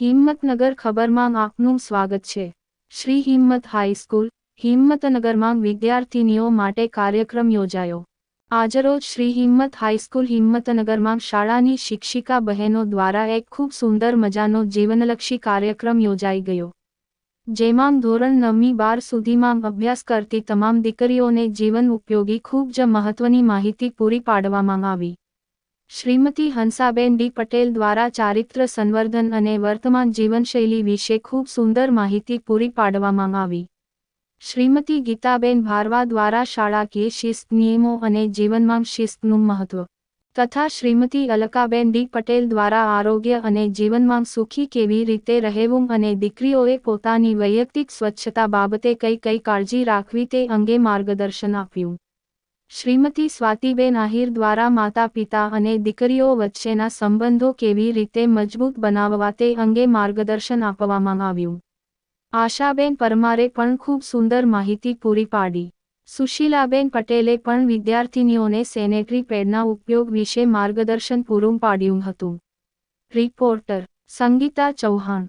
હિંમતનગર ખબરમાં આપનું સ્વાગત છે. શ્રી હિંમત હાઈસ્કૂલ હિંમતનગરમાં વિદ્યાર્થીનીઓ માટે કાર્યક્રમ યોજાયો. આજરોજ શ્રી હિંમત હાઈસ્કૂલ હિંમતનગરમાં શાળાની શિક્ષિકા બહેનો દ્વારા એક ખૂબ સુંદર મજાનો જીવનલક્ષી કાર્યક્રમ યોજાઈ ગયો. જેમાં ધોરણ નવમી બાર સુધીમાં અભ્યાસ કરતી તમામ દીકરીઓને જીવન ઉપયોગી ખૂબ જ મહત્વની માહિતી પૂરી પાડવામાં આવી. શ્રીમતી હંસાબેન ડી પટેલ દ્વારા ચારિત્ર સંવર્ધન અને વર્તમાન જીવનશૈલી વિશે ખૂબ સુંદર માહિતી પૂરી પાડવામાં આવી. શ્રીમતી ગીતાબેન ભારવા દ્વારા શાળાકીય શિસ્ત નિયમો અને જીવનમાં શિસ્તનું મહત્વ તથા શ્રીમતી અલકાબેન ડી પટેલ દ્વારા આરોગ્ય અને જીવનમાં સુખી કેવી રીતે રહેવું અને દીકરીઓએ પોતાની વૈયક્તિક સ્વચ્છતા બાબતે કઈ કઈ કાળજી રાખવી તે અંગે માર્ગદર્શન આપ્યું. શ્રીમતી સ્વાતિબેન આહિર દ્વારા માતા પિતા અને દીકરીઓ વચ્ચેના સંબંધો કેવી રીતે મજબૂત બનાવવા તે અંગે માર્ગદર્શન આપવામાં આવ્યું. આશાબેન પરમારે પણ ખૂબ સુંદર માહિતી પૂરી પાડી. સુશીલાબેન પટેલે પણ વિદ્યાર્થીનીઓને સેનેટરી પેડના ઉપયોગ વિશે માર્ગદર્શન પૂરું પાડ્યું હતું. રિપોર્ટર સંગીતા ચૌહાણ